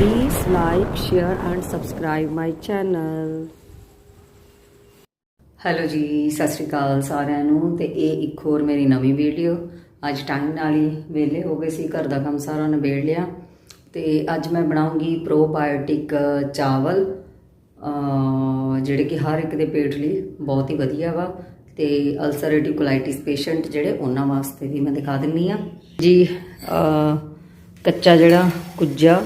Please like, share and subscribe my channel. Hello ji ਸਤਿ ਸ਼੍ਰੀ ਅਕਾਲ ਸਾਰਿਆਂ ਨੂੰ ਤੇ ਇਹ ਇੱਕ ਹੋਰ ਮੇਰੀ ਨਵੀਂ ਵੀਡੀਓ ਅੱਜ ਟਾਈਮ ਨਾਲ ਹੀ ਵਿਹਲੇ ਹੋ ਗਏ ਸੀ ਘਰ ਦਾ ਕੰਮ ਸਾਰਾ ਨਿਬੇੜ ਲਿਆ। ਤੇ ਅੱਜ ਮੈਂ ਬਣਾਉਂਗੀ ਪ੍ਰੋਬਾਇਓਟਿਕ ਚਾਵਲ ਜਿਹੜੇ ਕਿ ਹਰ ਇੱਕ ਦੇ ਪੇਟ ਲਈ ਬਹੁਤ ਹੀ ਵਧੀਆ ਵਾ। ਤੇ ਅਲਸਰੇਟਿਵ ਕੋਲਾਈਟਿਸ ਪੇਸ਼ੈਂਟ ਜਿਹੜੇ ਉਹਨਾਂ ਵਾਸਤੇ ਵੀ ਮੈਂ ਦਿਖਾ ਦਿੰਨੀ ਆ। ਜੀ ਕੱਚਾ ਜਿਹੜਾ ਕੁੱਜਾ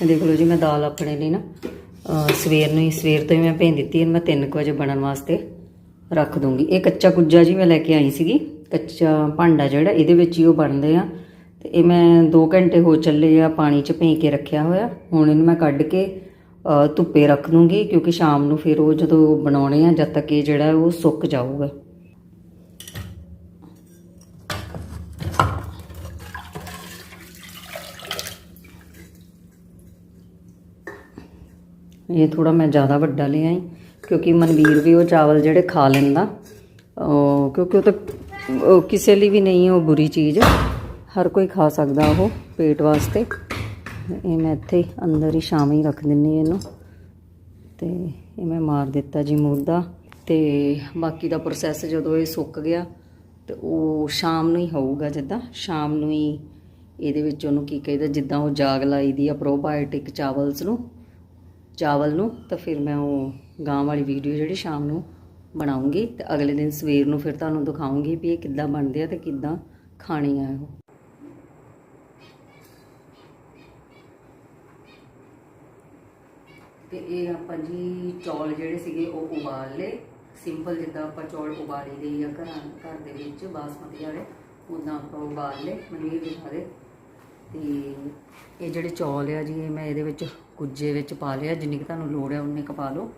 ਦੇਖ ਲਓ ਜੀ, ਮੈਂ ਦਾਲ ਆਪਣੇ ਲਈ ਨਾ ਸਵੇਰ ਨੂੰ ਹੀ, ਸਵੇਰ ਤੋਂ ਹੀ ਮੈਂ ਭੇਜ ਦਿੱਤੀ ਇਹਨੂੰ ਮੈਂ 3 ਵਜੇ ਬਣਨ ਵਾਸਤੇ ਰੱਖ ਦੂੰਗੀ। ਇਹ ਕੱਚਾ ਕੁੱਜਾ ਜੀ ਮੈਂ ਲੈ ਕੇ ਆਈ ਸੀਗੀ, ਕੱਚਾ ਭਾਂਡਾ ਜਿਹੜਾ, ਇਹਦੇ ਵਿੱਚ ਹੀ ਉਹ ਬਣਦੇ ਆ। ਤੇ ਇਹ ਮੈਂ 2 ਘੰਟੇ ਹੋ ਚੱਲੇ ਆ, ਪਾਣੀ 'ਚ ਭੇਂ ਕੇ ਰੱਖਿਆ ਹੋਇਆ। ਹੁਣ ਇਹਨੂੰ ਮੈਂ ਕੱਢ ਕੇ ਧੁੱਪੇ ਰੱਖ ਦੂੰਗੀ, ਕਿਉਂਕਿ ਸ਼ਾਮ ਨੂੰ ਫਿਰ ਉਹ ਜਦੋਂ ਬਣਾਉਣੇ ਆ, ਜਦ ਤੱਕ ਇਹ ਜਿਹੜਾ ਉਹ ਸੁੱਕ ਜਾਊਗਾ। ਇਹ ਥੋੜਾ ਮੈਂ ਜ਼ਿਆਦਾ ਵੱਡਾ ਲਿਆ ਆਈ, ਕਿਉਂਕਿ ਮਨਵੀਰ ਵੀ ਉਹ ਚਾਵਲ ਜਿਹੜੇ ਖਾ ਲੈਂਦਾ। ਉਹ ਕਿਉਂਕਿ ਉਹ ਤਾਂ ਕਿਸੇ ਲਈ ਵੀ ਨਹੀਂ, ਉਹ ਬੁਰੀ ਚੀਜ਼। ਹਰ ਕੋਈ ਖਾ ਸਕਦਾ ਉਹ ਪੇਟ ਵਾਸਤੇ। ਇਹ ਮੈਂ ਇੱਥੇ ਅੰਦਰ ਹੀ ਸ਼ਾਮ ਹੀ ਰੱਖ ਦਿੰਨੀ ਇਹਨੂੰ। ਤੇ ਇਹ ਮੈਂ ਮਾਰ ਦਿੱਤਾ ਜੀ ਮੁਰਦਾ ਤੇ ਬਾਕੀ ਦਾ ਪ੍ਰੋਸੈਸ ਜਦੋਂ ਇਹ ਸੁੱਕ ਗਿਆ, ਤੇ ਉਹ ਸ਼ਾਮ ਨੂੰ ਹੀ ਹੋਊਗਾ ਜਿੱਦਾਂ। ਸ਼ਾਮ ਨੂੰ ਹੀ ਇਹਦੇ ਵਿੱਚ ਉਹਨੂੰ ਕੀ ਕਹਿੰਦਾ, ਜਿੱਦਾਂ ਉਹ ਜਾਗ ਲਾਈ ਦੀ ਆ ਪ੍ਰੋਬਾਇਓਟਿਕ ਚਾਵਲਸ ਨੂੰ। ਚਾਵਲ ਨੂੰ ਤਾਂ ਫਿਰ ਮੈਂ ਉਹ ਗਾਂ ਵਾਲੀ ਵੀਡੀਓ ਜਿਹੜੀ ਸ਼ਾਮ ਨੂੰ ਬਣਾਉਂਗੀ ਤੇ ਅਗਲੇ ਦਿਨ ਸਵੇਰ ਨੂੰ ਫਿਰ ਤੁਹਾਨੂੰ ਦਿਖਾਉਂਗੀ ਵੀ ਇਹ ਕਿੱਦਾਂ ਬਣਦੇ ਆ ਤੇ ਕਿੱਦਾਂ ਖਾਣੇ ਆ ਉਹ। ਤੇ ਇਹ ਆਪਾਂ ਜੀ ਚੌਲ ਜਿਹੜੇ ਸੀਗੇ ਉਹ ਉਬਾਲ ਲਏ। ਸਿੰਪਲ ਜਿੱਦਾਂ ਆਪਾਂ ਚੌਲ ਉਬਾਲੀ ਦੇ ਜਾਂ ਘਰਾਂ ਘਰ ਦੇ ਵਿੱਚ, ਬਾਸਮਤੀ ਵਾਲੇ ਉਦਾਂ ਆਪਾਂ ਉਬਾਲ ਲਏ। ਮਨੀਰ ਦਿਖਾ ਦੇ। ਤੇ ਇਹ ਜਿਹੜੇ ਚੌਲ ਆ ਜੀ, ਇਹ ਮੈਂ ਇਹਦੇ ਵਿੱਚ ਕੁੱਜੇ ਵਿੱਚ ਪਾ ਲਿਆ ਜਿੰਨੀ ਕੁ ਤੁਹਾਨੂੰ ਲੋੜ ਹੈ ਉਨੇ ਕੁ ਪਾ ਲਓ।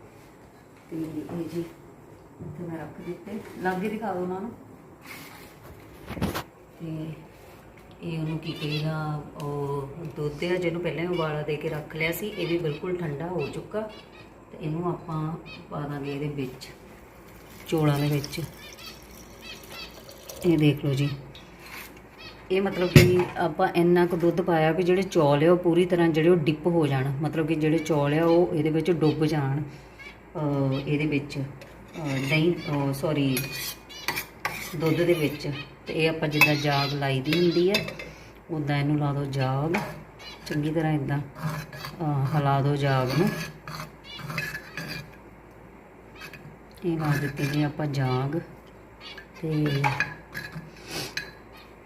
ਤੇ ਇਹ ਜੀ, ਇੱਥੇ ਮੈਂ ਰੱਖ ਦਿੱਤੇ। ਲਾਗੇ ਦਿਖਾ ਦਿਓ ਉਹਨਾਂ ਨੂੰ। ਤੇ ਇਹ ਉਹਨੂੰ ਕੀ ਕਹੇਗਾ, ਉਹ ਦੁੱਧ ਆ, ਜਿਹਨੂੰ ਪਹਿਲਾਂ ਹੀ ਉਬਾਲਾ ਦੇ ਕੇ ਰੱਖ ਲਿਆ ਸੀ, ਇਹ ਵੀ ਬਿਲਕੁਲ ਠੰਡਾ ਹੋ ਚੁੱਕਾ। ਤੇ ਇਹਨੂੰ ਆਪਾਂ ਪਾ ਦਾਂਗੇ ਇਹਦੇ ਵਿੱਚ, ਚੋਲਾਂ ਦੇ ਵਿੱਚ। ਇਹ ਦੇਖ ਲਓ ਜੀ। ਇਹ ਮਤਲਬ ਕਿ ਆਪਾਂ ਇੰਨਾ ਕੁ ਦੁੱਧ ਪਾਇਆ ਵੀ ਜਿਹੜੇ ਚੌਲ ਆ, ਉਹ ਪੂਰੀ ਤਰ੍ਹਾਂ ਜਿਹੜੇ ਉਹ ਡਿਪ ਹੋ ਜਾਣ। ਮਤਲਬ ਕਿ ਜਿਹੜੇ ਚੌਲ ਆ, ਉਹ ਇਹਦੇ ਵਿੱਚ ਡੁੱਬ ਜਾਣ। ਇਹਦੇ ਵਿੱਚ, ਅਹ ਦਹੀਂ ਸੌਰੀ ਦੁੱਧ ਦੇ ਵਿੱਚ। ਤੇ ਇਹ ਆਪਾਂ ਜਿੱਦਾਂ ਜਾਗ ਲਾਈ ਦੀ ਹੁੰਦੀ ਹੈ ਉਦਾਂ ਇਹਨੂੰ ਲਾ ਦਿਓ ਜਾਗ। ਚੰਗੀ ਤਰ੍ਹਾਂ ਇਦਾਂ ਹਿਲਾ ਦਿਓ ਜਾਗ ਨੂੰ। ਇਹ ਲਾ ਦਿੱਤੀ ਜੀ ਆਪਾਂ ਜਾਗ। ਤੇ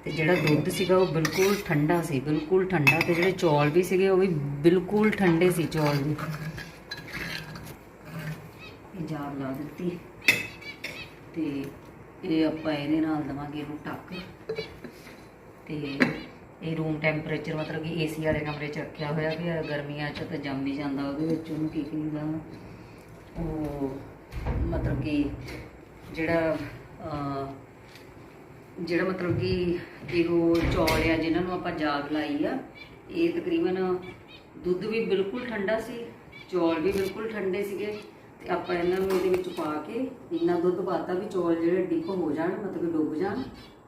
ਤੇ ਜਿਹੜਾ ਦੁੱਧ ਸੀਗਾ ਉਹ ਬਿਲਕੁਲ ਠੰਡਾ ਸੀ, ਬਿਲਕੁਲ ਠੰਡਾ ਤੇ ਜਿਹੜੇ ਚੌਲ ਵੀ ਸੀਗੇ ਉਹ ਵੀ ਬਿਲਕੁਲ ਠੰਡੇ ਸੀ ਚੌਲ ਵੀ। ਇਹ ਜਾਗ ਲਾ ਦਿੱਤੀ। ਤੇ ਇਹ ਆਪਾਂ ਇਹਦੇ ਨਾਲ ਦਵਾਂਗੇ ਇਹਨੂੰ ਟੱਕ। ਤੇ ਇਹ ਰੂਮ ਟੈਂਪਰੇਚਰ ਮਤਲਬ ਕਿ ਏਸੀ ਵਾਲੇ ਕਮਰੇ 'ਚ ਰੱਖਿਆ ਹੋਇਆ ਕਿ ਗਰਮੀਆਂ 'ਚ ਤਾਂ ਜੰਮ ਹੀ ਜਾਂਦਾ ਉਹਦੇ ਵਿੱਚ, ਉਹਨੂੰ ਕੀ ਕਹਿੰਦਾ ਉਹ ਮਤਲਬ ਕਿ ਜਿਹੜਾ ਜਿਹੜਾ ਮਤਲਬ ਕਿ ਇਹੋ ਚੌਲ ਆ, ਜਿਨ੍ਹਾਂ ਨੂੰ ਆਪਾਂ ਜਾਗ ਲਾਈ ਆ, ਇਹ ਤਕਰੀਬਨ ਦੁੱਧ ਵੀ ਬਿਲਕੁਲ ਠੰਡਾ ਸੀ, ਚੌਲ ਵੀ ਬਿਲਕੁਲ ਠੰਡੇ ਸੀਗੇ, ਤੇ ਆਪਾਂ ਇਹਨਾਂ ਨੂੰ ਇਹਦੇ ਵਿੱਚ ਪਾ ਕੇ ਇੰਨਾ ਦੁੱਧ ਪਾਤਾ ਵੀ ਚੌਲ ਜਿਹੜੇ ਡਿਪ ਹੋ ਜਾਣ, ਮਤਲਬ ਕਿ ਡੁੱਬ ਜਾਣ,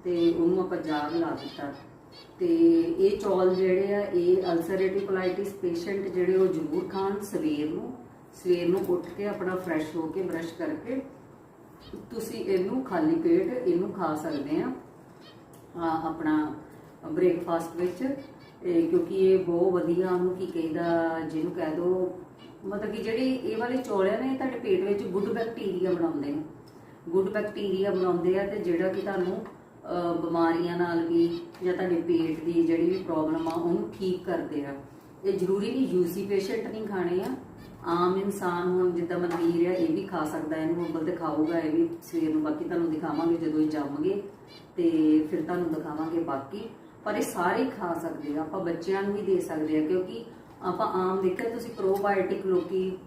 ਤੇ ਉਹਨੂੰ ਆਪਾਂ ਜਾਗ ਲਾ ਦਿੱਤਾ। ਤੇ ਇਹ ਚੌਲ ਜਿਹੜੇ ਆ, ਇਹ ਅਲਸਰੇਟਿਵ ਕੋਲਾਈਟਿਸ ਪੇਸ਼ੈਂਟ ਜਿਹੜੇ ਉਹ ਜ਼ਰੂਰ ਖਾਣ ਸਵੇਰ ਨੂੰ ਸਵੇਰ ਨੂੰ ਉੱਠ ਕੇ ਆਪਣਾ ਫਰੈਸ਼ ਹੋ ਕੇ ਬ੍ਰਸ਼ ਕਰਕੇ ਤੁਸੀਂ ਇਹਨੂੰ ਖਾਲੀ ਪੇਟ ਇਹਨੂੰ ਖਾ ਸਕਦੇ ਆ। ਆਪਣਾ ਬ੍ਰੇਕਫਾਸਟ ਵਿੱਚ। ਕਿਉਂਕਿ ਇਹ ਬਹੁਤ ਵਧੀਆ ਉਹਨੂੰ ਕੀ ਕਹਿੰਦਾ, ਜਿਹਨੂੰ ਕਹਿ ਦੋ, ਮਤਲਬ ਕਿ ਜਿਹੜੀ ਇਹ ਵਾਲੇ ਚੌਲ ਨੇ ਤੁਹਾਡੇ ਪੇਟ ਵਿੱਚ ਗੁੱਡ ਬੈਕਟੀਰੀਆ ਬਣਾਉਂਦੇ ਨੇ। ਗੁੱਡ ਬੈਕਟੀਰੀਆ ਬਣਾਉਂਦੇ ਆ ਤੇ ਜਿਹੜਾ ਕਿ ਤੁਹਾਨੂੰ ਬਿਮਾਰੀਆਂ ਨਾਲ ਵੀ ਜਾਂ ਤੁਹਾਡੇ ਪੇਟ ਦੀ ਜਿਹੜੀ ਵੀ ਪ੍ਰੋਬਲਮ ਆ, ਉਹਨੂੰ ਠੀਕ ਕਰਦੇ ਆ। ਇਹ ਜ਼ਰੂਰੀ ਨਹੀਂ ਯੂਸੀ ਪੇਸ਼ੈਂਟ ਨਹੀਂ ਖਾਣੇ ਆ। ਆਮ ਇਨਸਾਨ ਹੁਣ ਜਿੱਦਾਂ ਮਨਵੀਰ ਆ, ਇਹ ਵੀ ਖਾ ਸਕਦਾ, ਇਹਨੂੰ ਅੱਬਲ ਤੇ ਖਾਊਗਾ ਇਹ ਵੀ ਸਵੇਰ ਨੂੰ ਬਾਕੀ ਤੁਹਾਨੂੰ ਦਿਖਾਵਾਂਗੇ ਜਦੋਂ ਇਹ ਜੰਮਗੇ ਤੇ ਫਿਰ ਤੁਹਾਨੂੰ ਦਿਖਾਵਾਂਗੇ ਬਾਕੀ। ਪਰ ਇਹ ਸਾਰੇ ਖਾ ਸਕਦੇ ਆ, ਆਪਾਂ ਬੱਚਿਆਂ ਨੂੰ ਵੀ ਦੇ ਸਕਦੇ ਆ, ਕਿਉਂਕਿ ਆਪਾਂ ਆਮ ਦੇਖਿਆ, ਤੁਸੀਂ ਪ੍ਰੋਬਾਇਓਟਿਕ ਲੋਕੀ,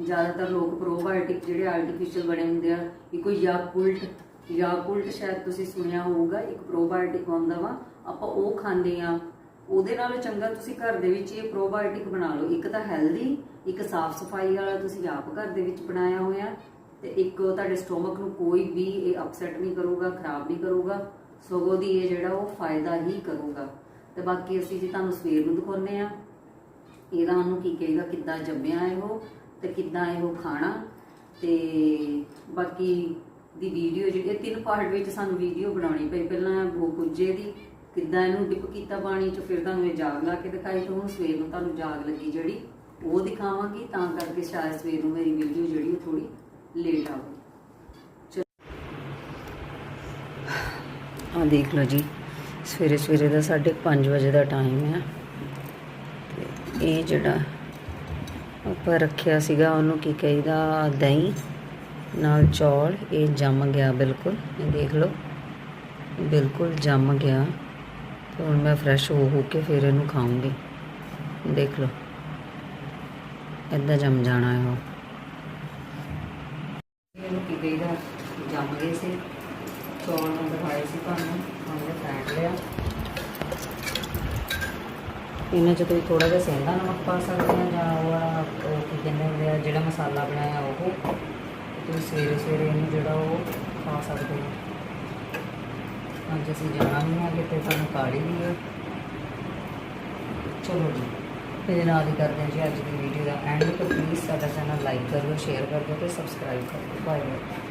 ਜ਼ਿਆਦਾਤਰ ਲੋਕ ਪ੍ਰੋਬਾਇਓਟਿਕ ਜਿਹੜੇ ਆਰਟੀਫੀਸ਼ੀਅਲ ਬਣੇ ਹੁੰਦੇ ਆ, ਇਹ ਕੋਈ ਯਾਕੁਲਟ ਯਾਕੁਲਟ ਸ਼ਾਇਦ ਤੁਸੀਂ ਸੁਣਿਆ ਹੋਊਗਾ, ਇੱਕ ਪ੍ਰੋਬਾਇਓਟਿਕ ਹੁੰਦਾ ਵਾ, ਆਪਾਂ ਉਹ ਖਾਂਦੇ ਆ। ਉਹਦੇ ਨਾਲੋਂ ਚੰਗਾ ਤੁਸੀਂ ਘਰ ਦੇ ਵਿੱਚ ਇਹ ਪ੍ਰੋਬਾਇਓਟਿਕ ਬਣਾ ਲਓ। ਇੱਕ ਤਾਂ ਹੈਲਦੀ ਇੱਕ ਸਾਫ਼ ਸਫ਼ਾਈ ਵਾਲਾ ਤੁਸੀਂ ਆਪ ਘਰ ਦੇ ਵਿੱਚ ਬਣਾਇਆ ਹੋਇਆ ਤੇ ਇੱਕ ਤੁਹਾਡੇ ਸਟੋਮਕ ਨੂੰ ਕੋਈ ਵੀ ਇਹ ਅਪਸੈਟ ਨਹੀਂ ਕਰੂਗਾ, ਖਰਾਬ ਨਹੀਂ ਕਰੂਗਾ, ਸਗੋਂ ਦੀ ਇਹ ਜਿਹੜਾ ਉਹ ਫਾਇਦਾ ਹੀ ਕਰੂਗਾ। ਤੇ ਬਾਕੀ ਅਸੀਂ ਜੀ ਤੁਹਾਨੂੰ ਸਵੇਰ ਨੂੰ ਦਿਖਾਉਂਦੇ ਆ ਇਹਦਾ ਉਹਨੂੰ ਕੀ ਕਹੇਗਾ, ਕਿੱਦਾਂ ਜੰਮਿਆ ਇਹ ਉਹ ਤੇ ਕਿੱਦਾਂ ਇਹ ਉਹ ਖਾਣਾ। ਤੇ ਬਾਕੀ ਦੀ ਵੀਡੀਓ ਜਿਹੜੀ ਤਿੰਨ ਪਾਰਟ ਵਿੱਚ ਸਾਨੂੰ ਵੀਡੀਓ ਬਣਾਉਣੀ ਪਈ। ਪਹਿਲਾਂ ਉਹ ਕੁੱਜੇ ਦੀ ਕਿੱਦਾਂ ਇਹਨੂੰ ਡਿਪ ਕੀਤਾ ਪਾਣੀ ਚ, ਫਿਰ ਤੁਹਾਨੂੰ ਇਹ ਜਾਗ ਲਾ ਕੇ ਦਿਖਾਈ, ਤੇ ਹੁਣ ਸਵੇਰ ਨੂੰ ਤੁਹਾਨੂੰ ਜਾਗ ਲੱਗੀ ਜਿਹੜੀ, ਉਹ ਦਿਖਾਵਾਂਗੀ, ਤਾਂ ਕਰਕੇ ਸ਼ਾਇਦ ਸਵੇਰ ਨੂੰ ਮੇਰੀ ਵੀਡੀਓ ਜਿਹੜੀ ਉਹ ਥੋੜੀ ਲੇਟ ਆਵੇ। ਆ ਦੇਖ ਲਓ ਜੀ, ਸਵੇਰੇ ਸਵੇਰੇ ਦਾ 5:30 ਵਜੇ ਦਾ ਟਾਈਮ ਹੈ ਤੇ ਇਹ ਜਿਹੜਾ ਆਪਾਂ ਰੱਖਿਆ ਸੀਗਾ, ਉਹਨੂੰ ਕੀ ਕਹੀਦਾ? ਦਹੀਂ ਨਾਲ ਚੌਲ, ਇਹ ਜੰਮ ਗਿਆ ਬਿਲਕੁਲ। ਇਹ ਦੇਖ ਲਓ, ਬਿਲਕੁਲ ਜੰਮ ਗਿਆ। ਹੁਣ ਮੈਂ ਫਰੈਸ਼ ਹੋ ਹੋ ਕੇ ਫਿਰ ਇਹਨੂੰ ਖਾਉਂਗੀ ਦੇਖ ਲਓ। ਇੱਦਾਂ ਜੰਮ ਜਾਣਾ ਹੈ ਉਹ। ਇਹਨੂੰ ਕੀ ਕਹੀਦਾ? ਜੰਮ ਗਏ ਸੀ। ਚੌਲ ਨੂੰ ਦਿਖਾਏ ਸੀ ਤੁਹਾਨੂੰ। ਉਹਨੇ ਫੈਟ ਲਿਆ। ਇਹਨਾਂ ਚ ਕੋਈ ਥੋੜਾ ਜਿਹਾ ਸੇਂਦਾ ਨਮਕ ਪਾ ਸਕਦੇ ਆ ਜਾਂ ਉਹ ਕੀ ਕਹਿੰਦੇ ਹੁੰਦੇ ਆ, ਜਿਹੜਾ ਮਸਾਲਾ ਬਣਾਇਆ ਉਹ? ਤੁਸੀਂ ਸਵੇਰੇ ਸਵੇਰੇ ਇਹਨੂੰ ਜਿਹੜਾ ਉਹ ਖਾ ਸਕਦੇ ਹੋ। ਅੱਜ ਅਸੀਂ ਜਾਣਾ ਵੀ ਹੈ ਕਿਤੇ, ਸਾਨੂੰ ਕਾੜੀ ਵੀ ਹੈ ਚਲੋ ਜੀ ਮੇਰੇ ਨਾਲ ਹੀ ਕਰਦੇ ਹਾਂ ਜੀ ਅੱਜ ਦੀ ਵੀਡੀਓ ਦਾ ਐਂਡ ਤੇ ਪਲੀਜ਼ ਸਾਡਾ ਚੈਨਲ ਲਾਈਕ ਕਰਿਓ ਸ਼ੇਅਰ ਕਰਿਓ ਤੇ ਸਬਸਕ੍ਰਾਈਬ ਕਰਿਓ ਬਾਏ ਬਾਏ